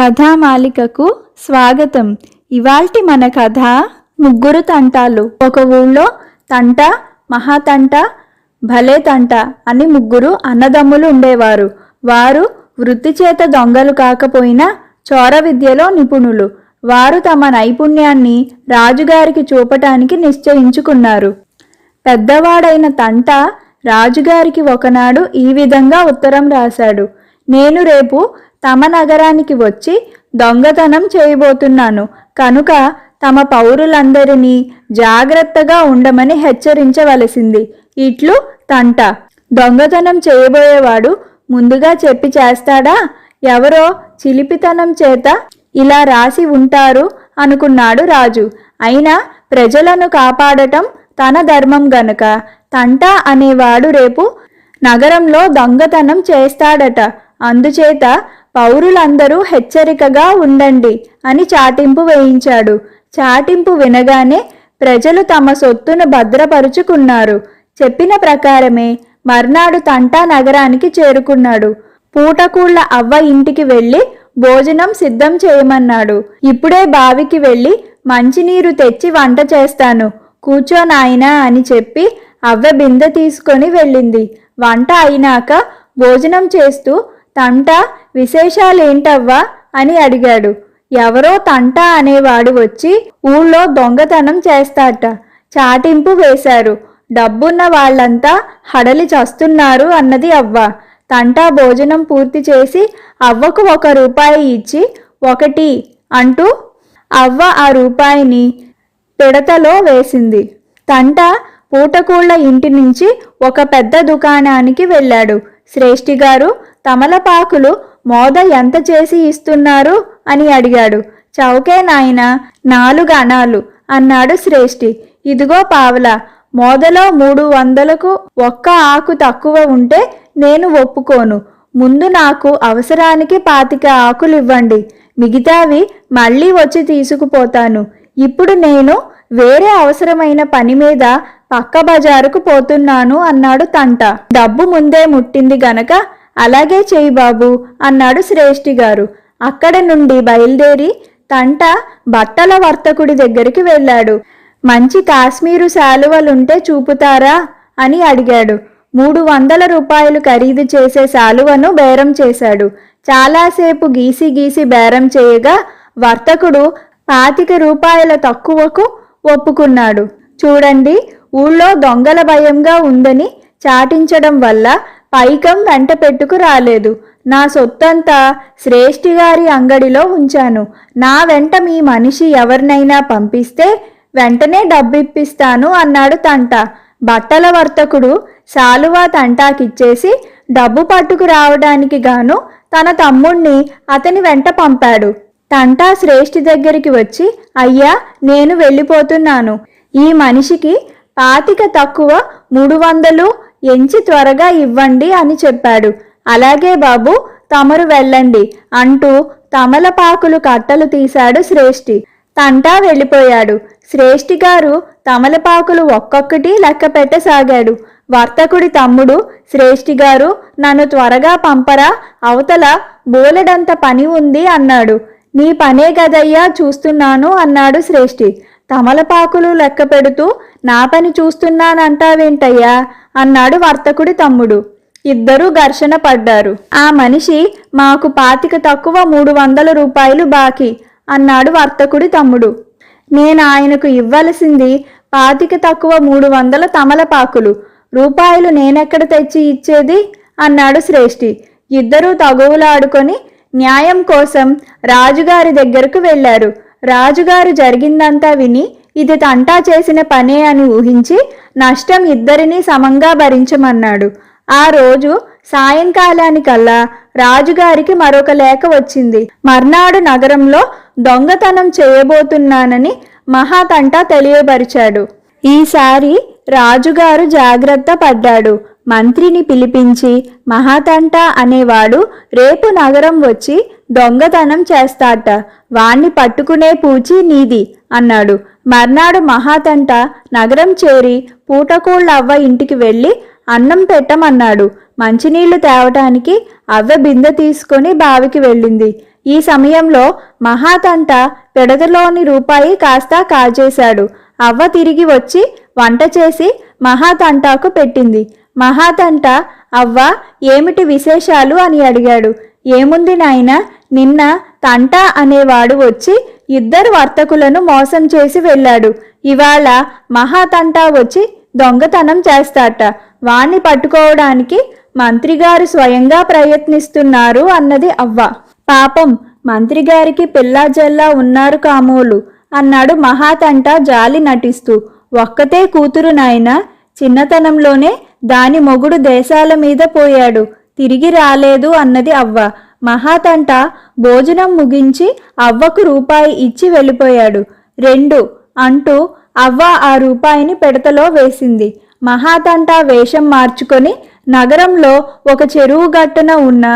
కథామాలికకు స్వాగతం. ఇవాల్టి మన కథ ముగ్గురు తంటాలు. ఒక ఊళ్ళో తంట మహాతంట భలే తంట అని ముగ్గురు అన్నదమ్ములు ఉండేవారు. వారు వృత్తి చేత దొంగలు కాకపోయినా చోర విద్యలో నిపుణులు. వారు తమ నైపుణ్యాన్ని రాజుగారికి చూపటానికి నిశ్చయించుకున్నారు. పెద్దవాడైన తంట రాజుగారికి ఒకనాడు ఈ విధంగా ఉత్తరం రాశాడు. నేను రేపు తమ నగరానికి వచ్చి దొంగతనం చేయబోతున్నాను. కనుక తమ పౌరులందరినీ జాగ్రత్తగా ఉండమని హెచ్చరించవలసింది. ఇట్లు తంట. దొంగతనం చేయబోయేవాడు ముందుగా చెప్పి చేస్తాడా? ఎవరో చిలిపితనం చేత ఇలా రాసి ఉంటారు అనుకున్నాడు రాజు. అయినా ప్రజలను కాపాడటం తన ధర్మం గనుక. తంట అనేవాడు రేపు నగరంలో దొంగతనం చేస్తాడట. అందుచేత పౌరులందరూ హెచ్చరికగా ఉండండి అని చాటింపు వేయించాడు. చాటింపు వినగానే ప్రజలు తమ సొత్తును భద్రపరుచుకున్నారు. చెప్పిన ప్రకారమే మర్నాడు తంటా నగరానికి చేరుకున్నాడు. పూటకూళ్ళ అవ్వ ఇంటికి వెళ్ళి భోజనం సిద్ధం చేయమన్నాడు. ఇప్పుడే బావికి వెళ్ళి మంచినీరు తెచ్చి వంట చేస్తాను. కూర్చో నాయనా అని చెప్పి అవ్వ బిందె తీసుకొని వెళ్ళింది. వంట అయినాక భోజనం చేస్తూ తంట విశేషాలేంటవ్వా? అని అడిగాడు. ఎవరో తంట అనేవాడు వచ్చి ఊళ్ళో దొంగతనం చేస్తాట. చాటింపు వేశారు. డబ్బున్న వాళ్ళంతా హడలి చస్తున్నారు అన్నది అవ్వ. తంటా భోజనం పూర్తి చేసి అవ్వకు ఒక రూపాయి ఇచ్చి ఒకటి అంటూ అవ్వ ఆ రూపాయిని పిడతలో వేసింది. తంట పూటకూళ్ళ ఇంటి నుంచి ఒక పెద్ద దుకాణానికి వెళ్ళాడు. శ్రేష్ఠి గారు తమలపాకులు మోద ఎంత చేసి ఇస్తున్నారు? అని అడిగాడు. చౌకే నాయన నాలుగు అణాలు అన్నాడు శ్రేష్ఠి. ఇదిగో పావలా మోదలో మూడు వందలకు ఒక్క ఆకు తక్కువ ఉంటే నేను ఒప్పుకోను. ముందు నాకు అవసరానికి పాతిక ఆకులు ఇవ్వండి మిగతావి మళ్ళీ వచ్చి తీసుకుపోతాను. ఇప్పుడు నేను వేరే అవసరమైన పని మీద పక్క బజారుకు పోతున్నాను అన్నాడు తంట. డబ్బు ముందే ముట్టింది గనక అలాగే చేయి బాబు అన్నాడు శ్రేష్ఠి గారు. అక్కడ నుండి బయలుదేరి తంట బట్టల వర్తకుడి దగ్గరికి వెళ్ళాడు. మంచి కాశ్మీరు శాలువలుంటే చూపుతారా? అని అడిగాడు. మూడు వందల రూపాయలు ఖరీదు చేసే శాలువను బేరం చేశాడు. చాలాసేపు గీసి గీసి బేరం చేయగా వర్తకుడు పాతిక రూపాయల తక్కువకు ఒప్పుకున్నాడు. చూడండి ఊళ్ళో దొంగల భయంగా ఉందని చాటించడం వల్ల పైకం వెంట పెట్టుకు రాలేదు. నా సొత్తంతా శ్రేష్ఠి గారి అంగడిలో ఉంచాను. నా వెంట మీ మనిషి ఎవరినైనా పంపిస్తే వెంటనే డబ్బిప్పిస్తాను అన్నాడు తంట. బట్టల వర్తకుడు శాలువా తంటాకిచ్చేసి డబ్బు పట్టుకు రావడానికి గాను తన తమ్ముణ్ణి అతని వెంట పంపాడు. తంటా శ్రేష్ఠి దగ్గరికి వచ్చి అయ్యా నేను వెళ్ళిపోతున్నాను. ఈ మనిషికి పాతిక తక్కువ మూడు వందలు ఎంచి త్వరగా ఇవ్వండి అని చెప్పాడు. అలాగే బాబు తమరు వెళ్ళండి అంటూ తమలపాకులు కట్టలు తీశాడు శ్రేష్ఠి. తంటా వెళ్ళిపోయాడు. శ్రేష్ఠి గారు తమలపాకులు ఒక్కొక్కటి లెక్క పెట్టసాగాడు. వర్తకుడి తమ్ముడు శ్రేష్ఠి గారు నన్ను త్వరగా పంపరా అవతల బోలెడంత పని ఉంది అన్నాడు. నీ పనే గదయ్యా చూస్తున్నాను అన్నాడు శ్రేష్ఠి. తమలపాకులు లెక్క పెడుతూ నా పని చూస్తున్నానంటావేంటయ్యా? అన్నాడు వర్తకుడి తమ్ముడు. ఇద్దరూ ఘర్షణ పడ్డారు. ఆ మనిషి మాకు పాతిక తక్కువ మూడు వందల రూపాయలు బాకీ అన్నాడు వర్తకుడి తమ్ముడు. నేను ఆయనకు ఇవ్వలసింది పాతిక తక్కువ మూడు వందల తమలపాకులు. రూపాయలు నేనెక్కడ తెచ్చి ఇచ్చేది? అన్నాడు శ్రేష్ఠి. ఇద్దరూ తగువులాడుకొని న్యాయం కోసం రాజుగారి దగ్గరకు వెళ్ళారు. రాజుగారు జరిగిందంతా విని ఇది తంటా చేసిన పనే అని ఊహించి నష్టం ఇద్దరినీ సమంగా భరించమన్నాడు. ఆ రోజు సాయంకాలానికల్లా రాజుగారికి మరొక లేఖ వచ్చింది. మర్నాడు నగరంలో దొంగతనం చేయబోతున్నానని మహాతంట తెలియపరిచాడు. ఈసారి రాజుగారు జాగ్రత్త పడ్డాడు. మంత్రిని పిలిపించి మహాతంట అనేవాడు రేపు నగరం వచ్చి దొంగతనం చేస్తాట. వాణ్ణి పట్టుకునే పూచి నీది అన్నాడు. మర్నాడు మహాతంట నగరం చేరి పూటకోళ్ళవ్వ ఇంటికి వెళ్ళి అన్నం పెట్టమన్నాడు. మంచినీళ్ళు తేవటానికి అవ్వ బిందె తీసుకొని బావికి వెళ్ళింది. ఈ సమయంలో మహాతంట పెడదలోని రూపాయి కాస్త కాజేశాడు. అవ్వ తిరిగి వచ్చి వంట చేసి మహాతంటాకు పెట్టింది. మహాతంట అవ్వ ఏమిటి విశేషాలు? అని అడిగాడు. ఏముంది నాయనా నిన్న తంట అనేవాడు వచ్చి ఇద్దరు వర్తకులను మోసం చేసి వెళ్ళాడు. ఇవాళ మహాతంటా వచ్చి దొంగతనం చేస్తాట. వాణ్ణి పట్టుకోవడానికి మంత్రిగారు స్వయంగా ప్రయత్నిస్తున్నారు అన్నది అవ్వ. పాపం మంత్రిగారికి పిల్లా జల్లా ఉన్నారు కామోలు అన్నాడు మహాతంట జాలి నటిస్తూ. ఒక్కతే కూతురు నాయన చిన్నతనంలోనే దాని మొగుడు దేశాల మీద పోయాడు. తిరిగి రాలేదు అన్నది అవ్వ. మహాతంట భోజనం ముగించి అవ్వకు రూపాయి ఇచ్చి వెళ్ళిపోయాడు. రెండు అంటూ అవ్వ ఆ రూపాయిని పెడతలో వేసింది. మహాతంట వేషం మార్చుకొని నగరంలో ఒక చెరువు గట్టున ఉన్న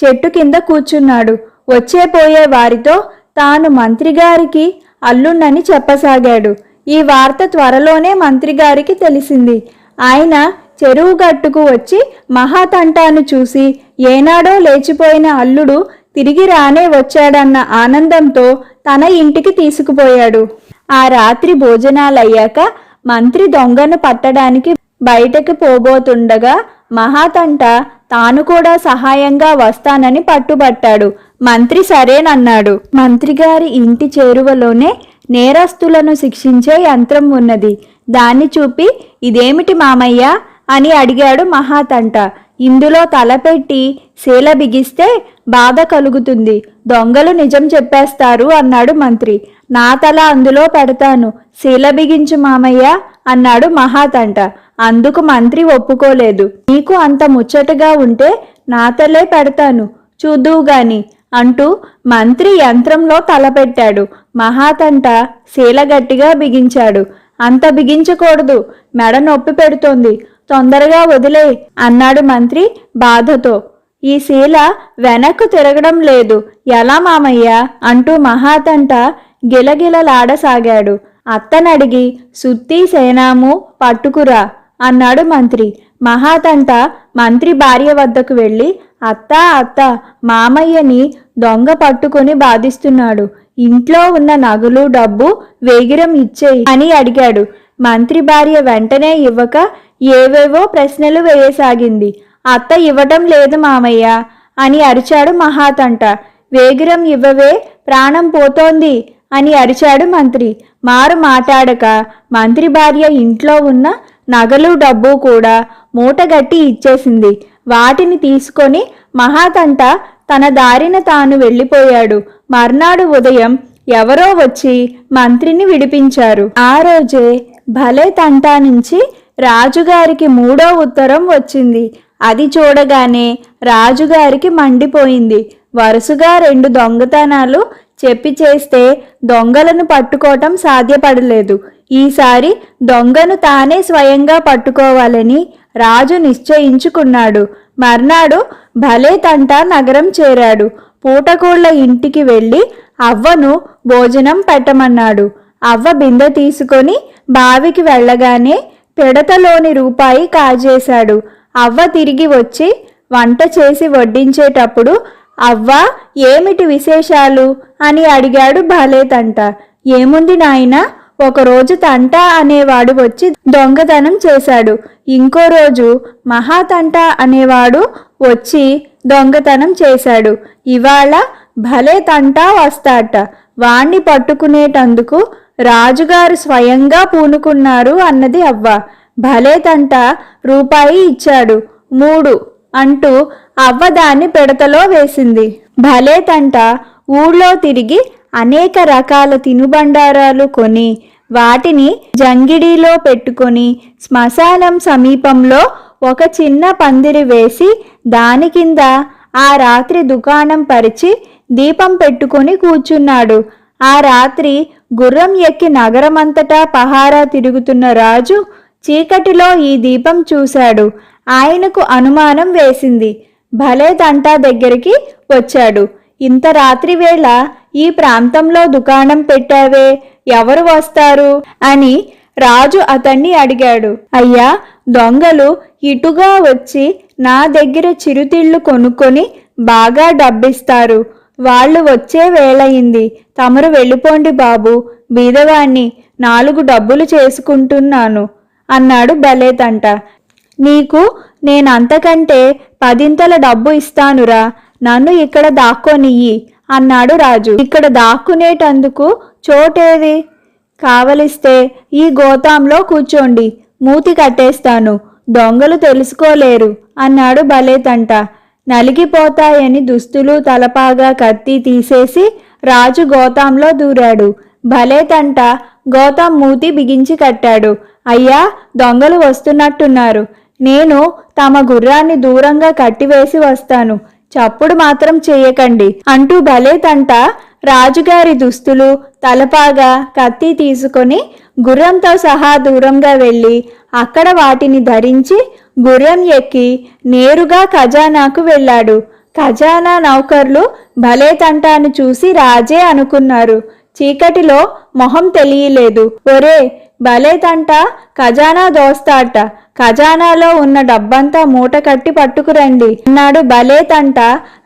చెట్టు కింద కూర్చున్నాడు. వచ్చే పోయే వారితో తాను మంత్రిగారికి అల్లుండని చెప్పసాగాడు. ఈ వార్త త్వరలోనే మంత్రిగారికి తెలిసింది. ఆయన చెరువు గట్టుకు వచ్చి మహాతంటాను చూసి ఏనాడో లేచిపోయిన అల్లుడు తిరిగి రానే వచ్చాడన్న ఆనందంతో తన ఇంటికి తీసుకుపోయాడు. ఆ రాత్రి భోజనాలయ్యాక మంత్రి దొంగను పట్టడానికి బయటకు పోబోతుండగా మహాతంట తాను కూడా సహాయంగా వస్తానని పట్టుబట్టాడు. మంత్రి సరేనన్నాడు. మంత్రిగారి ఇంటి చేరువలోనే నేరస్తులను శిక్షించే యంత్రం ఉన్నది. దాన్ని చూపి ఇదేమిటి మామయ్య? అని అడిగాడు మహాతంట. ఇందులో తలపెట్టి శీల బిగిస్తే బాధ కలుగుతుంది. దొంగలు నిజం చెప్పేస్తారు అన్నాడు మంత్రి. నా తల అందులో పెడతాను. శీల బిగించు మామయ్య అన్నాడు మహాతంట. అందుకు మంత్రి ఒప్పుకోలేదు. నీకు అంత ముచ్చటగా ఉంటే నా తలే పెడతాను. చూదువు గాని అంటూ మంత్రి యంత్రంలో తలపెట్టాడు మహాతంట శీల గట్టిగా బిగించాడు. అంత బిగించకూడదు. మెడ నొప్పి పెడుతోంది. తొందరగా వదిలే అన్నాడు మంత్రి బాధతో. ఈ శీల వెనక్కు తిరగడం లేదు. ఎలా మామయ్య? అంటూ మహాతంట గిలగిలలాడసాగాడు. అత్తనడిగి సుత్తి సేనాము పట్టుకురా అన్నాడు మంత్రి. మహాతంట మంత్రి భార్య వద్దకు వెళ్ళి అత్త అత్త మామయ్యని దొంగ పట్టుకొని బాధిస్తున్నాడు. ఇంట్లో ఉన్న నగలు డబ్బు వేగిరం ఇచ్చేయి అని అడిగాడు. మంత్రి భార్య వెంటనే ఇవ్వక ఏవేవో ప్రశ్నలు వేయసాగింది. అత్త ఇవ్వటం లేదు మామయ్య అని అరిచాడు మహాతంట. వేగిరం ఇవ్వవే ప్రాణం పోతోంది అని అరిచాడు మంత్రి. మారు మాట్లాడక మంత్రి భార్య ఇంట్లో ఉన్న నగలు డబ్బు కూడా మూటగట్టి ఇచ్చేసింది. వాటిని తీసుకొని మహాతంట తన దారిన తాను వెళ్ళిపోయాడు. మర్నాడు ఉదయం ఎవరో వచ్చి మంత్రిని విడిపించారు. ఆ రోజే భలే తంటా నుంచి రాజుగారికి మూడో ఉత్తరం వచ్చింది. అది చూడగానే రాజుగారికి మండిపోయింది. వరుసగా రెండు దొంగతనాలు చెప్పి చేస్తే దొంగలను పట్టుకోవటం సాధ్యపడలేదు. ఈసారి దొంగను తానే స్వయంగా పట్టుకోవాలని రాజు నిశ్చయించుకున్నాడు. మర్నాడు భలే తంటా నగరం చేరాడు. పూటకోళ్ళ ఇంటికి వెళ్ళి అవ్వను భోజనం పెట్టమన్నాడు. అవ్వ బిందె తీసుకొని బావికి వెళ్ళగానే పిడతలోని రూపాయి కాజేశాడు. అవ్వ తిరిగి వచ్చి వంట చేసి వడ్డించేటప్పుడు అవ్వ ఏమిటి విశేషాలు? అని అడిగాడు భలే తంట ఏముంది నాయనా ఒకరోజు తంట అనేవాడు వచ్చి దొంగతనం చేశాడు. ఇంకో రోజు మహాతంట అనేవాడు వచ్చి దొంగతనం చేశాడు. ఇవాళ భలే తంటా వస్తాట. వాణ్ణి పట్టుకునేటందుకు రాజుగారు స్వయంగా పూనుకున్నారు అన్నది అవ్వ. భలే తంట రూపాయి ఇచ్చాడు. మూడు అంటూ అవ్వ దాన్ని పెడతలో వేసింది. భలే తంట ఊళ్ళో తిరిగి అనేక రకాల తినుబండారాలు కొని వాటిని జంగిడీలో పెట్టుకొని శ్మశానం సమీపంలో ఒక చిన్న పందిరి వేసి దాని కింద ఆ రాత్రి దుకాణం పరిచి దీపం పెట్టుకొని కూర్చున్నాడు. ఆ రాత్రి గుర్రం ఎక్కి నగరమంతటా పహారా తిరుగుతున్న రాజు చీకటిలో ఈ దీపం చూశాడు. ఆయనకు అనుమానం వేసింది. భలే తంటా దగ్గరికి వచ్చాడు. ఇంత రాత్రి వేళ ఈ ప్రాంతంలో దుకాణం పెట్టావే ఎవరు వస్తారు? అని రాజు అతన్ని అడిగాడు. అయ్యా దొంగలు ఇటుగా వచ్చి నా దగ్గర చిరుతిళ్ళు కొనుక్కొని బాగా డబ్బిస్తారు. వాళ్ళు వచ్చే వేళయింది. తమరు వెళ్ళిపోండి బాబు బీదవాణ్ణి నాలుగు డబ్బులు చేసుకుంటున్నాను అన్నాడు బలేతంట. నీకు నేనంతకంటే పదింతల డబ్బు ఇస్తానురా నన్ను ఇక్కడ దాక్కోనియ్యి అన్నాడు రాజు. ఇక్కడ దాక్కునేటందుకు చోటేది? కావలిస్తే ఈ గోతాంలో కూర్చోండి మూతి కట్టేస్తాను దొంగలు తెలుసుకోలేరు అన్నాడు బలేతంట. నలిగిపోతాయని దుస్తులు తలపాగా కత్తి తీసేసి రాజు గోతాంలో దూరాడు. భలే తంట గోతాం మూతి బిగించి కట్టాడు. అయ్యా దొంగలు వస్తున్నట్టున్నారు. నేను తమ గుర్రాన్ని దూరంగా కట్టివేసి వస్తాను. చప్పుడు మాత్రం చేయకండి. అంటూ భలే తంట రాజుగారి దుస్తులు తలపాగా కత్తి తీసుకొని గుర్రంతో సహా దూరంగా వెళ్ళి అక్కడ వాటిని ధరించి గుర్రం ఎక్కి నేరుగా ఖజానాకు వెళ్ళాడు. ఖజానా నౌకర్లు భలే తంటాను చూసి రాజే అనుకున్నారు. చీకటిలో మొహం తెలియలేదు. ఒరే భలే తంట ఖజానా దోస్తాట. ఖజానాలో ఉన్న డబ్బంతా మూట కట్టి పట్టుకురండి. అన్నాడు భలే తంట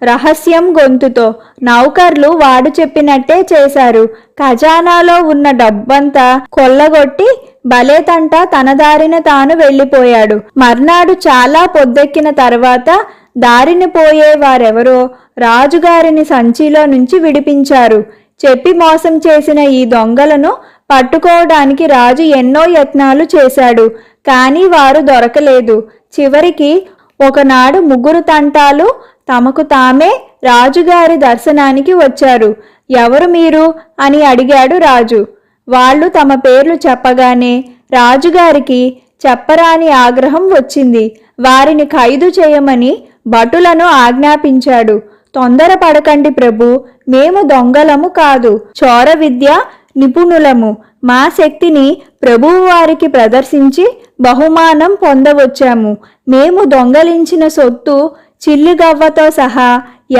రహస్యం గొంతుతో. నౌకర్లు వాడు చెప్పినట్టే చేశారు. ఖజానాలో ఉన్న డబ్బంతా కొల్లగొట్టి భలే తంట తన దారిన తాను వెళ్ళిపోయాడు. మర్నాడు చాలా పొద్దెక్కిన తర్వాత దారిని పోయే వారెవరో రాజుగారిని సంచిలో నుంచి విడిపించారు. చెప్పి మోసం చేసిన ఈ దొంగలను పట్టుకోవడానికి రాజు ఎన్నో యత్నాలు చేశాడు. కానీ వారు దొరకలేదు. చివరికి ఒకనాడు ముగ్గురు తంటాలు తమకు తామే రాజుగారి దర్శనానికి వచ్చారు. ఎవరు మీరు? అని అడిగాడు రాజు. వాళ్ళు తమ పేర్లు చెప్పగానే రాజుగారికి చెప్పరాని ఆగ్రహం వచ్చింది. వారిని ఖైదు చేయమని భటులను ఆజ్ఞాపించాడు. తొందరపడకండి ప్రభు మేము దొంగలము కాదు చోర విద్య నిపుణులము. మా శక్తిని ప్రభువు వారికి ప్రదర్శించి బహుమానం పొందవచ్చాము. మేము దొంగలించిన సొత్తు చిల్లిగవ్వతో సహా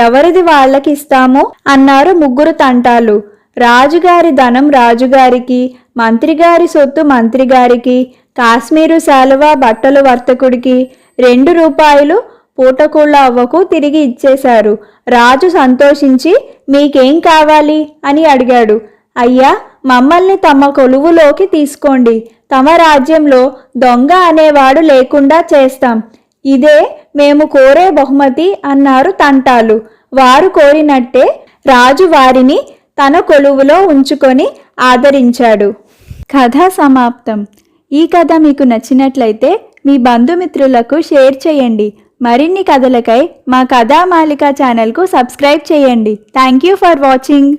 ఎవరిది వాళ్ళకిస్తాము? అన్నారు ముగ్గురు తంటాలు. రాజుగారి ధనం రాజుగారికి మంత్రిగారి సొత్తు మంత్రిగారికి కాశ్మీరు శాలువా బట్టలు వర్తకుడికి రెండు రూపాయలు పూటకూళ్ళ అవ్వకు తిరిగి ఇచ్చేశారు. రాజు సంతోషించి మీకేం కావాలి? అని అడిగాడు. అయ్యా మమ్మల్ని తమ కొలువులోకి తీసుకోండి. తమ రాజ్యంలో దొంగ అనేవాడు లేకుండా చేస్తాం. ఇదే మేము కోరే బహుమతి అన్నారు తంటాలు. వారు కోరినట్టే రాజు వారిని తన కొలువులో ఉంచుకొని ఆదరించాడు. కథ సమాప్తం. ఈ కథ మీకు నచ్చినట్లయితే మీ బంధుమిత్రులకు షేర్ చేయండి. మరిన్ని కథలకై మా కథామాలిక ఛానల్కు సబ్స్క్రైబ్ చేయండి. Thank you for watching.